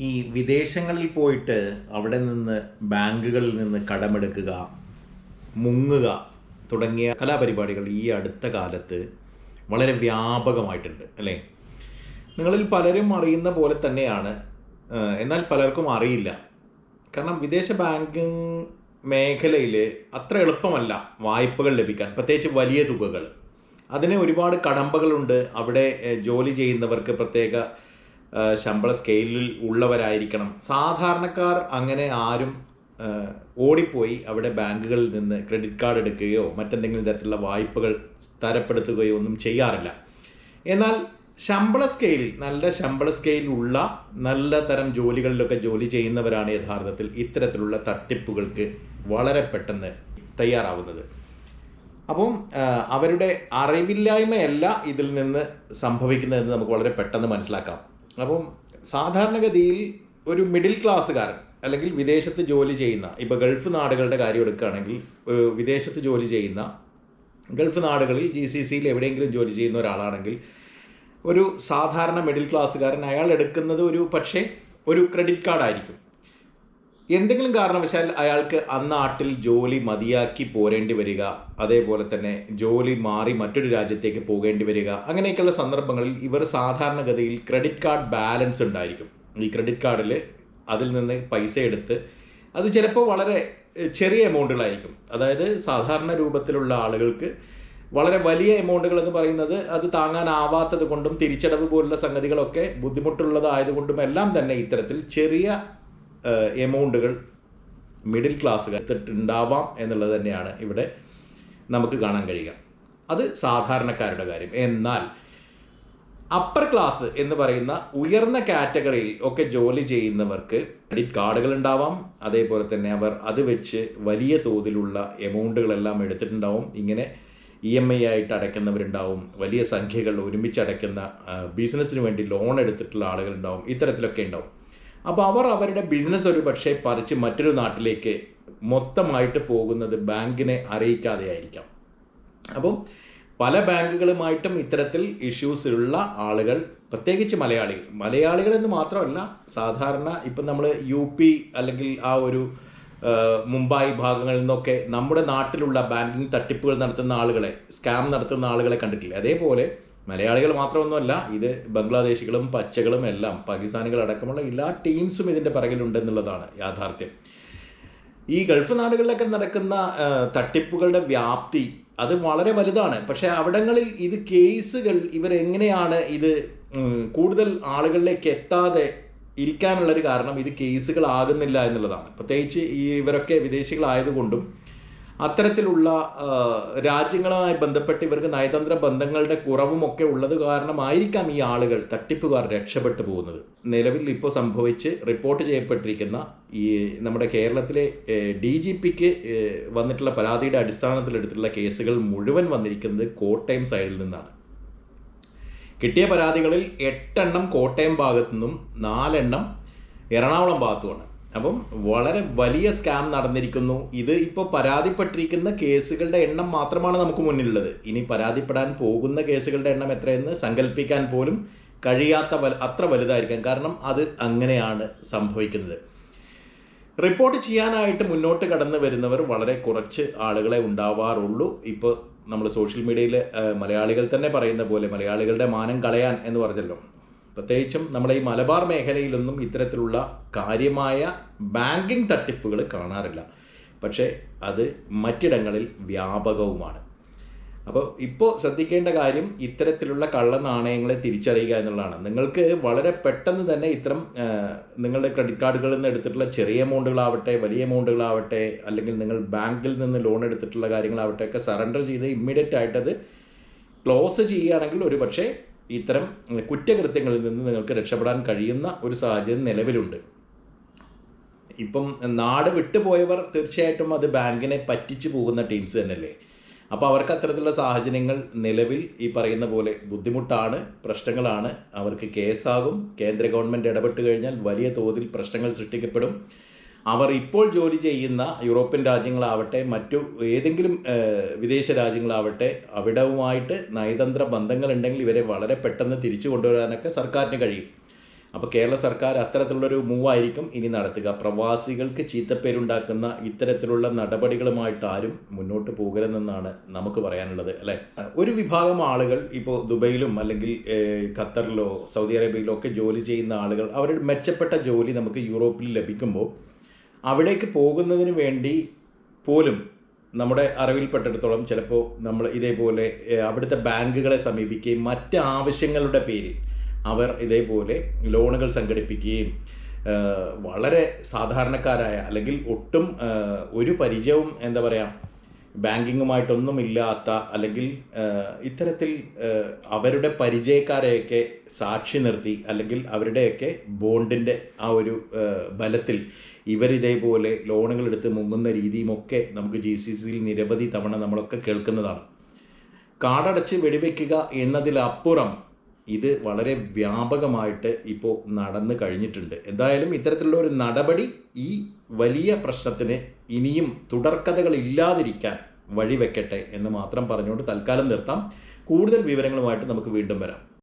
ഈ വിദേശങ്ങളിൽ പോയിട്ട് അവിടെ നിന്ന് ബാങ്കുകളിൽ നിന്ന് കടമെടുക്കുക മുങ്ങുക തുടങ്ങിയ കലാപരിപാടികൾ ഈ അടുത്ത കാലത്ത് വളരെ വ്യാപകമായിട്ടുണ്ട് അല്ലേ? നിങ്ങളിൽ പലരും അറിയുന്ന പോലെ തന്നെയാണ് എന്നാൽ പലർക്കും അറിയില്ല. കാരണം വിദേശ ബാങ്കിങ് മേഖലയിൽ അത്ര എളുപ്പമല്ല വായ്പകൾ ലഭിക്കാൻ പ്രത്യേകിച്ച് വലിയ തുകകൾ. അതിന് ഒരുപാട് കടമ്പകളുണ്ട്. അവിടെ ജോലി ചെയ്യുന്നവർക്ക് പ്രത്യേക ശമ്പള സ്കെയിലിൽ ഉള്ളവരായിരിക്കണം. സാധാരണക്കാർ അങ്ങനെ ആരും ഓടിപ്പോയി അവിടെ ബാങ്കുകളിൽ നിന്ന് ക്രെഡിറ്റ് കാർഡ് എടുക്കുകയോ മറ്റെന്തെങ്കിലും തരത്തിലുള്ള വായ്പകൾ തരപ്പെടുത്തുകയോ ഒന്നും ചെയ്യാറില്ല. എന്നാൽ ശമ്പള സ്കെയിലിൽ നല്ല ശമ്പള സ്കെയിലുള്ള നല്ല തരം ജോലികളിലൊക്കെ ജോലി ചെയ്യുന്നവരാണ് യഥാർത്ഥത്തിൽ ഇത്തരത്തിലുള്ള തട്ടിപ്പുകൾക്ക് വളരെ പെട്ടെന്ന് തയ്യാറാവുന്നത്. അപ്പം അവരുടെ അറിവില്ലായ്മയല്ല ഇതിൽ നിന്ന് സംഭവിക്കുന്നതെന്ന് നമുക്ക് വളരെ പെട്ടെന്ന് മനസ്സിലാക്കാം. അപ്പം സാധാരണഗതിയിൽ ഒരു മിഡിൽ ക്ലാസ്സുകാരൻ അല്ലെങ്കിൽ വിദേശത്ത് ജോലി ചെയ്യുന്ന ഇപ്പോൾ ഗൾഫ് നാടുകളുടെ കാര്യം എടുക്കുകയാണെങ്കിൽ വിദേശത്ത് ജോലി ചെയ്യുന്ന ഗൾഫ് നാടുകളിൽ ജി സി സിയിൽ എവിടെയെങ്കിലും ജോലി ചെയ്യുന്ന ഒരാളാണെങ്കിൽ ഒരു സാധാരണ മിഡിൽ ക്ലാസ്സുകാരൻ അയാൾ എടുക്കുന്നത് ഒരു പക്ഷേ ഒരു ക്രെഡിറ്റ് കാർഡ് ആയിരിക്കും. എന്തെങ്കിലും കാരണവശാൽ അയാൾക്ക് അന്നാട്ടിൽ ജോലി മതിയാക്കി പോരേണ്ടി വരിക അതേപോലെ തന്നെ ജോലി മാറി മറ്റൊരു രാജ്യത്തേക്ക് പോകേണ്ടി വരിക അങ്ങനെയൊക്കെയുള്ള സന്ദർഭങ്ങളിൽ ഇവർ സാധാരണഗതിയിൽ ക്രെഡിറ്റ് കാർഡ് ബാലൻസ് ഉണ്ടായിരിക്കും. ഈ ക്രെഡിറ്റ് കാർഡിൽ അതിൽ നിന്ന് പൈസ എടുത്ത് അത് ചിലപ്പോൾ വളരെ ചെറിയ എമൗണ്ടുകളായിരിക്കും അതായത് സാധാരണ രൂപത്തിലുള്ള ആളുകൾക്ക് വളരെ വലിയ എമൗണ്ടുകൾ എന്ന് പറയുന്നത് അത് താങ്ങാനാവാത്തത് കൊണ്ടും തിരിച്ചടവ് പോലുള്ള സംഗതികളൊക്കെ ബുദ്ധിമുട്ടുള്ളതായതുകൊണ്ടും എല്ലാം തന്നെ ഇത്തരത്തിൽ ചെറിയ എമൗണ്ടുകൾ മിഡിൽ ക്ലാസ്സുകാർ എടുത്തിട്ടുണ്ടാവാം എന്നുള്ളത് തന്നെയാണ് ഇവിടെ നമുക്ക് കാണാൻ കഴിയുക. അത് സാധാരണക്കാരുടെ കാര്യം. എന്നാൽ അപ്പർ ക്ലാസ് എന്ന് പറയുന്ന ഉയർന്ന കാറ്റഗറിയിൽ ഒക്കെ ജോലി ചെയ്യുന്നവർക്ക് ക്രെഡിറ്റ് കാർഡുകൾ ഉണ്ടാവാം. അതേപോലെ തന്നെ അവർ അത് വെച്ച് വലിയ തോതിലുള്ള എമൗണ്ടുകളെല്ലാം എടുത്തിട്ടുണ്ടാവും. ഇങ്ങനെ ഇ എം ഐ ആയിട്ട് അടയ്ക്കുന്നവരുണ്ടാവും. വലിയ സംഖ്യകൾ ഒരുമിച്ച് അടയ്ക്കുന്ന ബിസിനസ്സിന് വേണ്ടി ലോൺ എടുത്തിട്ടുള്ള ആളുകളുണ്ടാവും. ഇത്തരത്തിലൊക്കെ ഉണ്ടാവും. അപ്പോൾ അവർ അവരുടെ ബിസിനസ് ഒരു പക്ഷേ പറിച്ച് മറ്റൊരു നാട്ടിലേക്ക് മൊത്തമായിട്ട് പോകുന്നത് ബാങ്കിനെ അറിയിക്കാതെ ആയിരിക്കാം. അപ്പം പല ബാങ്കുകളുമായിട്ടും ഇത്തരത്തിൽ ഇഷ്യൂസ് ഉള്ള ആളുകൾ പ്രത്യേകിച്ച് മലയാളികൾ മലയാളികൾ എന്ന് മാത്രമല്ല സാധാരണ ഇപ്പം നമ്മൾ യു പി അല്ലെങ്കിൽ ആ ഒരു മുംബൈ ഭാഗങ്ങളിൽ നിന്നൊക്കെ നമ്മുടെ നാട്ടിലുള്ള ബാങ്കിങ് തട്ടിപ്പുകൾ നടത്തുന്ന ആളുകളെ സ്കാം നടത്തുന്ന ആളുകളെ കണ്ടിട്ടില്ല? അതേപോലെ മലയാളികൾ മാത്രമൊന്നുമല്ല ഇത് ബംഗ്ലാദേശികളും പച്ചകളും എല്ലാം പാകിസ്ഥാനികൾ അടക്കമുള്ള എല്ലാ ടീംസും ഇതിന്റെ പിറകിലുണ്ടെന്നുള്ളതാണ് യാഥാർത്ഥ്യം. ഈ ഗൾഫ് നാടുകളിലൊക്കെ നടക്കുന്ന തട്ടിപ്പുകളുടെ വ്യാപ്തി അത് വളരെ വലുതാണ്. പക്ഷേ അവിടങ്ങളിൽ ഇത് കേസുകൾ ഇവരെങ്ങനെയാണ് ഇത് കൂടുതൽ ആളുകളിലേക്ക് എത്താതെ ഇരിക്കാനുള്ളൊരു കാരണം ഇത് കേസുകളാകുന്നില്ല എന്നുള്ളതാണ്. പ്രത്യേകിച്ച് ഈ ഇവരൊക്കെ വിദേശികളായതുകൊണ്ടും അത്തരത്തിലുള്ള രാജ്യങ്ങളുമായി ബന്ധപ്പെട്ട് ഇവർക്ക് നയതന്ത്ര ബന്ധങ്ങളുടെ കുറവുമൊക്കെ ഉള്ളത് കാരണമായിരിക്കാം ഈ ആളുകൾ തട്ടിപ്പുകാർ രക്ഷപ്പെട്ടു പോകുന്നത്. നിലവിൽ ഇപ്പോൾ സംഭവിച്ച് റിപ്പോർട്ട് ചെയ്യപ്പെട്ടിരിക്കുന്ന ഈ നമ്മുടെ കേരളത്തിലെ ഡി ജി പിക്ക് വന്നിട്ടുള്ള പരാതിയുടെ അടിസ്ഥാനത്തിൽ എടുത്തിട്ടുള്ള കേസുകൾ മുഴുവൻ വന്നിരിക്കുന്നത് കോട്ടയം സൈഡിൽ നിന്നാണ്. കിട്ടിയ പരാതികളിൽ എട്ടെണ്ണം കോട്ടയം ഭാഗത്തു നിന്നും നാലെണ്ണം എറണാകുളം ഭാഗത്തുമാണ്. അപ്പം വളരെ വലിയ സ്കാം നടന്നിരിക്കുന്നു. ഇത് ഇപ്പോൾ പരാതിപ്പെട്ടിരിക്കുന്ന കേസുകളുടെ എണ്ണം മാത്രമാണ് നമുക്ക് മുന്നിലുള്ളത്. ഇനി പരാതിപ്പെടാൻ പോകുന്ന കേസുകളുടെ എണ്ണം എത്രയെന്ന് സങ്കല്പിക്കാൻ പോലും കഴിയാത്ത വല അത്ര വലുതായിരിക്കാം. കാരണം അത് അങ്ങനെയാണ് സംഭവിക്കുന്നത്. റിപ്പോർട്ട് ചെയ്യാനായിട്ട് മുന്നോട്ട് കടന്നു വരുന്നവർ വളരെ കുറച്ച് ആളുകളെ ഉണ്ടാവാറുള്ളൂ. ഇപ്പോൾ നമ്മൾ സോഷ്യൽ മീഡിയയിൽ മലയാളികൾ തന്നെ പറയുന്ന പോലെ മലയാളികളുടെ മാനം കളയാൻ എന്ന് പറഞ്ഞല്ലോ. പ്രത്യേകിച്ചും നമ്മുടെ ഈ മലബാർ മേഖലയിലൊന്നും ഇത്തരത്തിലുള്ള കാര്യമായ ബാങ്കിങ് തട്ടിപ്പുകൾ കാണാറില്ല. പക്ഷേ അത് മറ്റിടങ്ങളിൽ വ്യാപകവുമാണ്. അപ്പോൾ ഇപ്പോൾ ശ്രദ്ധിക്കേണ്ട കാര്യം ഇത്തരത്തിലുള്ള കള്ളനാണയങ്ങളെ തിരിച്ചറിയുക എന്നുള്ളതാണ്. നിങ്ങൾക്ക് വളരെ പെട്ടെന്ന് തന്നെ ഇത്തരം നിങ്ങളുടെ ക്രെഡിറ്റ് കാർഡുകളിൽ നിന്ന് എടുത്തിട്ടുള്ള ചെറിയ എമൗണ്ടുകളാവട്ടെ വലിയ എമൗണ്ടുകളാവട്ടെ അല്ലെങ്കിൽ നിങ്ങൾ ബാങ്കിൽ നിന്ന് ലോൺ എടുത്തിട്ടുള്ള കാര്യങ്ങളാവട്ടെ ഒക്കെ സറണ്ടർ ചെയ്ത് ഇമ്മീഡിയറ്റ് ആയിട്ട് അത് ക്ലോസ് ചെയ്യുകയാണെങ്കിൽ ഒരു പക്ഷേ ഇത്തരം കുറ്റകൃത്യങ്ങളിൽ നിന്ന് നിങ്ങൾക്ക് രക്ഷപ്പെടാൻ കഴിയുന്ന ഒരു സാഹചര്യം നിലവിലുണ്ട്. ഇപ്പം നാട് വിട്ടുപോയവർ തീർച്ചയായിട്ടും അത് ബാങ്കിനെ പറ്റിച്ചു പോകുന്ന ടീംസ് തന്നെയല്ലേ? അപ്പോൾ അവർക്ക് അത്തരത്തിലുള്ള സാഹചര്യങ്ങൾ നിലവിൽ ഈ പറയുന്ന പോലെ ബുദ്ധിമുട്ടാണ് പ്രശ്നങ്ങളാണ്. അവർക്ക് കേസാകും കേന്ദ്ര ഗവൺമെന്റ് ഇടപെട്ട് കഴിഞ്ഞാൽ വലിയ തോതിൽ പ്രശ്നങ്ങൾ സൃഷ്ടിക്കപ്പെടും. അവർ ഇപ്പോൾ ജോലി ചെയ്യുന്ന യൂറോപ്യൻ രാജ്യങ്ങളാവട്ടെ മറ്റു ഏതെങ്കിലും വിദേശ രാജ്യങ്ങളാവട്ടെ അവിടവുമായിട്ട് നയതന്ത്ര ബന്ധങ്ങളുണ്ടെങ്കിൽ ഇവരെ വളരെ പെട്ടെന്ന് തിരിച്ചു കൊണ്ടുവരാനൊക്കെ സർക്കാരിന് കഴിയും. അപ്പോൾ കേരള സർക്കാർ അത്തരത്തിലുള്ളൊരു മൂവായിരിക്കും ഇനി നടത്തുക. പ്രവാസികൾക്ക് ചീത്തപ്പേരുണ്ടാക്കുന്ന ഇത്തരത്തിലുള്ള നടപടികളുമായിട്ട് ആരും മുന്നോട്ട് പോകരുതെന്നാണ് നമുക്ക് പറയാനുള്ളത് അല്ലേ? ഒരു വിഭാഗം ആളുകൾ ഇപ്പോൾ ദുബൈയിലും അല്ലെങ്കിൽ ഖത്തറിലോ സൗദി അറേബ്യയിലോ ഒക്കെ ജോലി ചെയ്യുന്ന ആളുകൾ അവരുടെ മെച്ചപ്പെട്ട ജോലി നമുക്ക് യൂറോപ്പിൽ ലഭിക്കുമ്പോൾ അവിടേക്ക് പോകുന്നതിന് വേണ്ടി പോലും നമ്മുടെ അറിവിൽപ്പെട്ടിടത്തോളം ചിലപ്പോൾ നമ്മൾ ഇതേപോലെ അവിടുത്തെ ബാങ്കുകളെ സമീപിക്കുകയും മറ്റ് ആവശ്യങ്ങളുടെ പേരിൽ അവർ ഇതേപോലെ ലോണുകൾ സംഘടിപ്പിക്കുകയും വളരെ സാധാരണക്കാരായ അല്ലെങ്കിൽ ഒട്ടും ഒരു പരിചയവും എന്താ പറയുക ബാങ്കിങ്ങുമായിട്ടൊന്നും ഇല്ലാത്ത അല്ലെങ്കിൽ ഇത്തരത്തിൽ അവരുടെ പരിചയക്കാരെയൊക്കെ സാക്ഷി നിർത്തി അല്ലെങ്കിൽ അവരുടെയൊക്കെ ബോണ്ടിന്റെ ആ ഒരു ബലത്തിൽ ഇവരിതേപോലെ ലോണുകൾ എടുത്ത് മുങ്ങുന്ന രീതിയുമൊക്കെ നമുക്ക് ജി സി സിയിൽ നിരവധി തവണ നമ്മളൊക്കെ കേൾക്കുന്നതാണ്. കാടടച്ച് വെടിവെക്കുക എന്നതിലപ്പുറം ഇത് വളരെ വ്യാപകമായിട്ട് ഇപ്പോൾ നടന്നു കഴിഞ്ഞിട്ടുണ്ട്. എന്തായാലും ഇത്തരത്തിലുള്ള ഒരു നടപടി ഈ വലിയ പ്രശ്നത്തിന് ഇനിയും തുടർക്കഥകൾ ഇല്ലാതിരിക്കാൻ വഴിവെക്കട്ടെ എന്ന് മാത്രം പറഞ്ഞുകൊണ്ട് തൽക്കാലം നിർത്താം. കൂടുതൽ വിവരങ്ങളുമായിട്ട് നമുക്ക് വീണ്ടും വരാം.